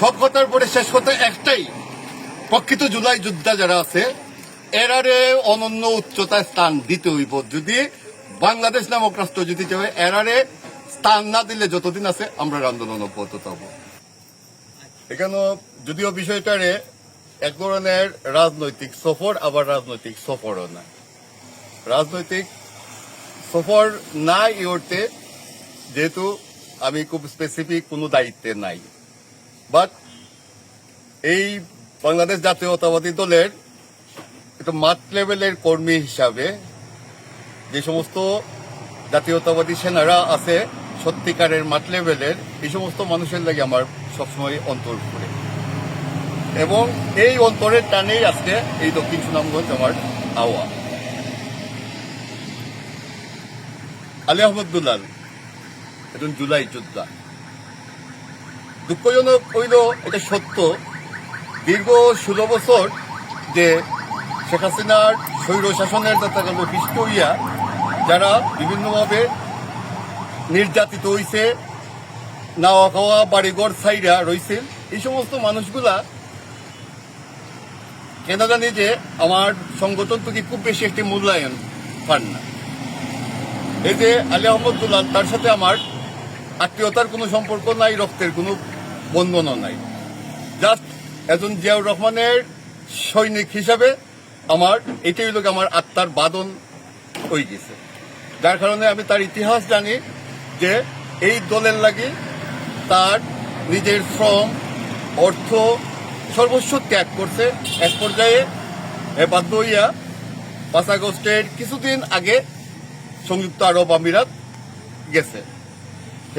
সব কথার পরে শেষ কথা একটাই। প্রকৃত জুলাই যোদ্ধা যারা আছে, এরারে অনন্য উচ্চতায় স্থান দিতে হইব। যদি বাংলাদেশ নামক রাষ্ট্র যদি চাবে এরারে স্থান না দিলে যতদিন আছে, আমরা আন্দোলন অব্যাহত থাকব। এখানে যদিও বিষয়টারে এক ধরনের রাজনৈতিক সফর, আবার রাজনৈতিক সফরও না। রাজনৈতিক সফর না এই যেহেতু আমি খুব স্পেসিফিক কোনো দায়িত্বে নাই। বাট এই বাংলাদেশ জাতীয়তাবাদী দলের একটা মাঠ লেভেলের কর্মী হিসাবে যে সমস্ত জাতীয়তাবাদী সেনারা আছে সত্যিকারের মাঠ লেভেলের, এই সমস্ত মানুষের লাগে আমার সবসময় অন্তর ঘুরে এবং এই অন্তরের টানেই আজকে এই দক্ষিণ সুনামগঞ্জ আমার আওয়া আলী আহমদ দুলাল, একজন জুলাই যোদ্ধা। দুঃখজনক হইল এটা সত্য। দীর্ঘ ষোলো বছর যে শেখ হাসিনার স্বৈর শাসনের যাত্রাকাল পিষ্ট হইয়া যারা বিভিন্নভাবে নির্যাতিত হইছে, নাওয়া খাওয়া, বাড়িঘর ছাইরা রইছে এই সমস্ত মানুষগুলা কেন জানি যে আমার সংগঠন থেকে খুব বেশি একটি মূল্যায়ন পান না। এই যে আলী আহমদ দুলাল তার সাথে আমার আত্মীয়তার কোনো সম্পর্ক নাই, রক্তের কোনো বন্ধনও নাই। জাস্ট একজন জিয়াউর রহমানের সৈনিক হিসাবে আমার, এটাই হলো আমার আত্মার বাদন হয়ে গেছে। যার কারণে আমি তার ইতিহাস জানি যে এই দলের লাগি তার নিজের শ্রম, অর্থ সর্বস্ব ত্যাগ করছে। এক পর্যায়ে এ বাধ্য হইয়া পাঁচ আগস্টের কিছুদিন আগে সংযুক্ত আরব আমিরাত গেছে।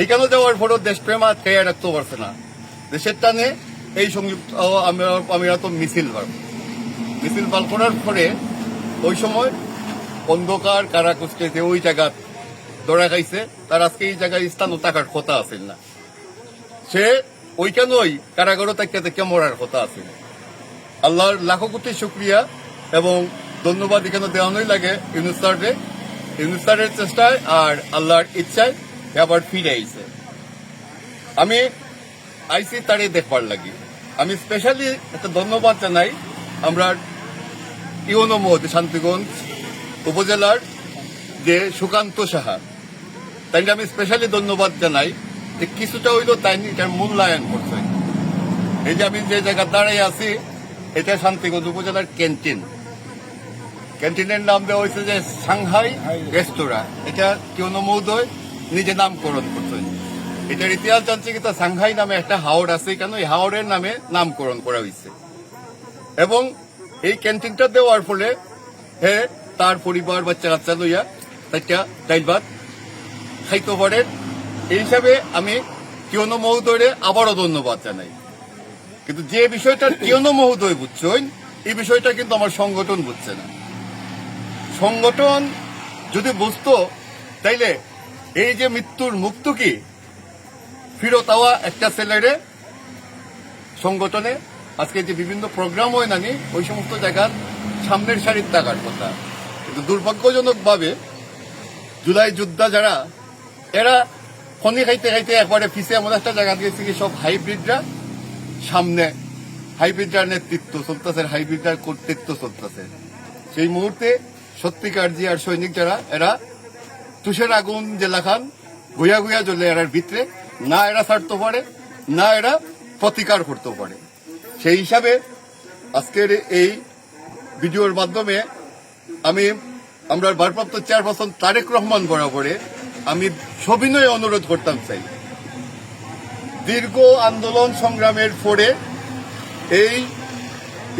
এইখানে যাওয়ার পরও দেশপ্রেম আর খেয়ে রাখতে পারছে না। দেশের টানে এই সংযুক্ত আমিরাত আমিরাত মিছিল বার মিছিল বার করার পরে ওই সময় অন্ধকার কারাকুস্টেতে ওই জায়গা ধরা খাইছে। তার আজকে এই জায়গায় স্থানও থাকার কথা আছে না। সে ওইখানেই কারাগারও তাকে থেকে মরার কথা আছে আল্লাহর লাখো কোটি শুক্রিয়া এবং ধন্যবাদ এখানে দেওয়ানোই লাগে ইউনুস্টারে ইউনুস্টারের চেষ্টায় আর আল্লাহর ইচ্ছায় আবার ফিরে আইছে। আমি আইসি তারে দেখবার লাগি। আমি স্পেশালি একটা ধন্যবাদ জানাই আমরা ইউনো শান্তিগঞ্জ উপজেলার যে সুকান্ত সাহা তাই আমি স্পেশালি ধন্যবাদ জানাই যে কিছুটা হইল তাই এটার মূল্যায়ন করছে। এই যে আমি যে জায়গা দাঁড়াই আছি, এটা শান্তিগঞ্জ উপজেলার ক্যান্টিন। ক্যান্টিনের নাম দেওয়া হয়েছে যে সাংহাই রেস্তোরাঁ। এটা কেউ মৌদয় নিজে নামকরণ করছে। এটার ইতিহাস জানছে কি তা সাংহাই নামে একটা হাওড় আছে, কেন এই হাওড়ের নামে নামকরণ করা হয়েছে। এবং এই ক্যান্টিনটা দেওয়ার ফলে হে তার পরিবার বাচ্চা কাচ্চা লইয়া তাইটা ডাইল ভাত খাইতে পারেন এই হিসাবে আমি কিয়নো মহোদয়রে আবারও ধন্যবাদ জানাই। কিন্তু যে বিষয়টা কিয়নো মহোদয় বুঝছেন, এই বিষয়টা কিন্তু আমার সংগঠন বুঝছে না। সংগঠন যদি বুঝতো, তাইলে এই যে মৃত্যুর মুক্ত কি ফিরত আওয়া একটা ছেলেরে সংগঠনে, আজকে যে বিভিন্ন প্রোগ্রাম হয় নানি ওই সমস্ত জায়গার সামনের সারির থাকার কথা। কিন্তু দুর্ভাগ্যজনকভাবে জুলাই যোদ্ধা যারা, এরা খনি খাইতে খাইতে একবারে ফিসে এমন একটা জায়গা গেছে কি সব হাইব্রিডরা সামনে, হাইব্রিডার নেতৃত্ব চলতেছে, হাইব্রিডার কর্তৃত্ব চলতেছে। সেই মুহূর্তে সত্যিকার জি আর সৈনিক যারা, এরা তুষের আগুন জেলা খান গুয়া গুয়া জ্বলে এরার ভিতরে না এরা ছাড়তে পারে, না এরা প্রতিকার করতে পারে। সেই হিসাবে আজকের এই ভিডিওর মাধ্যমে আমি আমরা ভারপ্রাপ্ত চেয়ারপারসন তারেক রহমান বরাবরে আমি সবিনয় অনুরোধ করতাম চাই। দীর্ঘ আন্দোলন সংগ্রামের পরে এই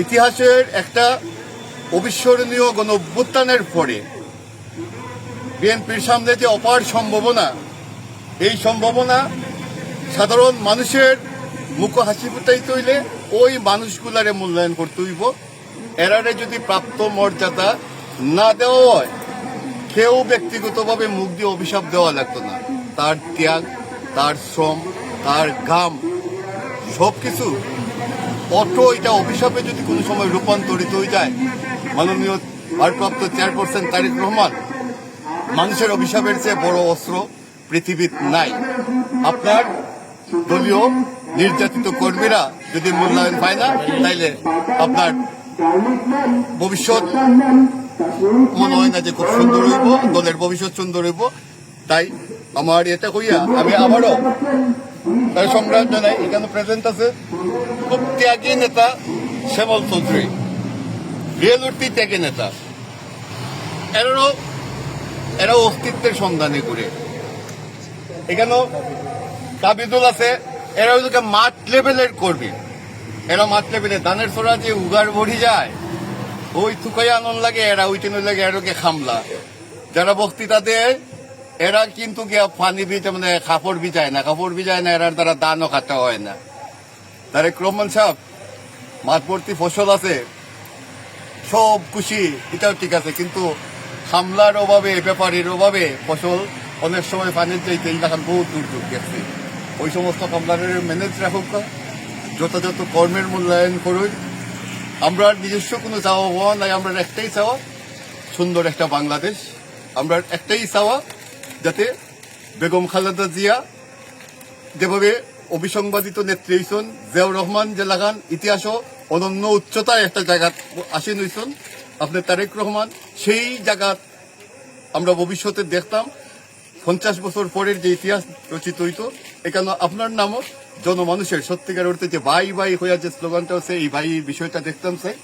ইতিহাসের একটা অবিস্মরণীয় গণ অভ্যুত্থানের পরে বিএনপির সামনে যে অপার সম্ভাবনা, এই সম্ভাবনা সাধারণ মানুষের মুখ হাসি ফুটাই তৈলে ওই মানুষগুলারে মূল্যায়ন করতে হইব। এরারে যদি প্রাপ্ত মর্যাদা না দেওয়া হয়, কেউ ব্যক্তিগতভাবে মুখ দিয়ে অভিশাপ দেওয়া লাগতো না। তার ত্যাগ, তার শ্রম, তার ঘাম, সবকিছু অটো এটা অভিশাপে যদি কোনো সময় রূপান্তরিত হয়ে যায়, মাননীয় ভারপ্রাপ্ত চেয়ারপারসন তারেক রহমান, মানুষের অভিশাপের চেয়ে বড় অস্ত্র পৃথিবীর নাই। আপনার দলীয় নির্যাতিত কর্মীরা যদি মূল্যায়ন পায় না, তাইলে আপনার ভবিষ্যৎ মনে হয় না যে খুব সুন্দর হইব, দলের ভবিষ্যৎ সুন্দর হইব। তাই আমার এটা কইয়া আমি আবারও তার সংগ্রাম জানাই, এখানে প্রেজেন্ট আছে খুব ত্যাগী নেতা শ্যামল চৌধুরী, রিয়েল উঠতি ত্যাগী নেতা। এরাও এরাও অস্তিত্বের সন্ধানে করে এখানেও কাবিদুল আছে, এরা হচ্ছে মাঠ লেভেলের কর্মী এরা মাঠ লেভেলে ধানের ছোড়া যে উগার বড়ি যায়, ওই থুকাই আনন্দ লাগে, এরা ওই টেনে লাগে এরকে খামলা। যারা বক্তৃতা দেয়, এরা কিন্তু গিয়া পানি বিজা মানে কাপড় বিজায় না, কাপড় বিজায় না, এরার দ্বারা দানও খাটা হয় না। তারে ক্রমণ সাহেব, মাঠ ভর্তি ফসল আছে, সব খুশি, এটাও ঠিক আছে, কিন্তু হামলার অভাবে, ব্যাপারীর অভাবে ফসল অনেক সময় পানির চাইতে এলাকার বহু দুর্যোগ গেছে ওই সমস্ত হামলারের ম্যানেজ রাখুক যথাযথ কর্মের মূল্যায়ন করুন আমরা নিজস্ব কোনো চাওয়া হওয়া নাই, আমরা একটাই চাওয়া, সুন্দর একটা বাংলাদেশ। আমরা একটাই চাওয়া যাতে বেগম খালেদা জিয়া যেভাবে অভিসংবাদিত নেত্রী হইছন, জিয়াউর রহমান যে লাগান, ইতিহাসও অনন্য উচ্চতায় একটা জায়গা আসেন হইছন, আপনি তারেক রহমান, সেই জায়গা আমরা ভবিষ্যতে দেখতাম। পঞ্চাশ বছর পরের যে ইতিহাস রচিত হইতো এখানে আপনার নামও জনমানুষের সত্যিকার অর্থে যে ভাই ভাই হইয়া যে স্লোগানটা আছে এই ভাই বিষয়টা দেখতাম চাই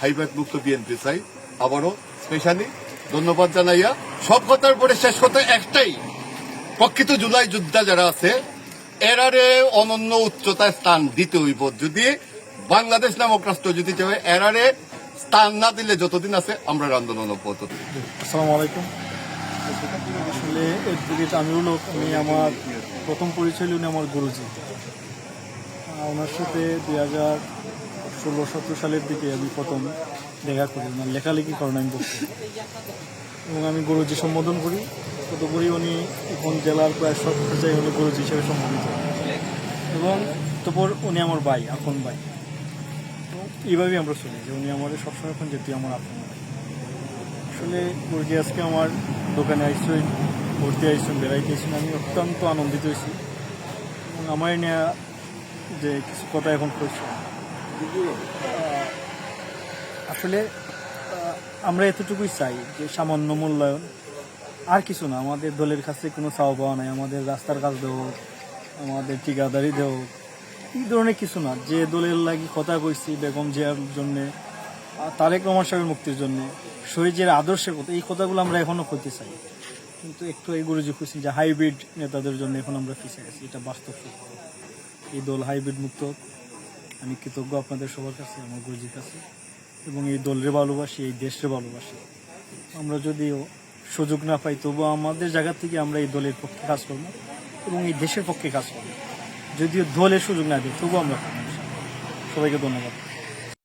হাইব্যাক মুক্ত বিএনপি চাই আবারও স্পেশালি ধন্যবাদ জানাইয়া। সব কথার পরে শেষ কথা একটাই। প্রকৃত জুলাই যোদ্ধা যারা আছে, এরারে অনন্য উচ্চতায় স্থান দিতে হইব। যদি বাংলাদেশ নামক রাষ্ট্র যদি এরারে স্থান না দিলে যতদিন আছে আমরা আন্দোলন অব্যাহত। আসসালামু আলাইকুম। আসলে এদিকে আমিও লোক আমি আমার প্রথম পরিচয় উনি আমার গুরুজি। ওনার সাথে দুই হাজার ষোলো, সতেরো সালের দিকে আমি প্রথম দেখা করি মানে লেখালেখি করেন আমি বলছি এবং আমি গুরুজি সম্বোধন করি। তদুপরি উনি এখন জেলার প্রায় সব পর্যায়ে উনি গুরুজি হিসেবে সম্বোধিত এবং তারপর উনি আমার ভাই, আপন ভাই। এইভাবেই আমরা চলি, যে উনি আমার সবসময় এখন যেতে আমার আপন ভাই। আসলে মুরগি আজকে আমার দোকানে আইসুন ভর্তি আইসুন বেড়াইতে আইসুন আমি অত্যন্ত আনন্দিত হয়েছি। এবং আমার নিয়ে যে কিছু কথা এখন কইছি। আসলে আমরা এতটুকুই চাই যে সামান্য মূল্যায়ন। আর কিছু না, আমাদের দলের কাছে কোনো চাওয়া পাওয়া নাই, আমাদের রাস্তার কাজ দেবো আমাদের ঠিকাদারি দেবো এই ধরনের কিছু না। যে দলের লাগি কথা কইছি, বেগম জিয়ার জন্যে তারেক রহমান সাহেবের মুক্তির জন্য শহীদের আদর্শের কথা, এই কথাগুলো আমরা এখনও করতে চাই। কিন্তু একটু এই গুরুজি খুশি যে হাইব্রিড নেতাদের জন্য এখন আমরা পিছিয়ে গেছি, এটা বাস্তব সত্য এই দল হাইব্রিড মুক্ত আমি কৃতজ্ঞ আপনাদের সবার কাছে, আমার গুরুজির কাছে। এবং এই দলের ভালোবাসি, এই দেশের ভালোবাসি। আমরা যদিও সুযোগ না পাই, তবুও আমাদের জায়গা থেকে আমরা এই দলের পক্ষে কাজ করব এবং এই দেশের পক্ষে কাজ করব। যদিও দলের সুযোগ না দিই তবুও আমরা সবাইকে ধন্যবাদ।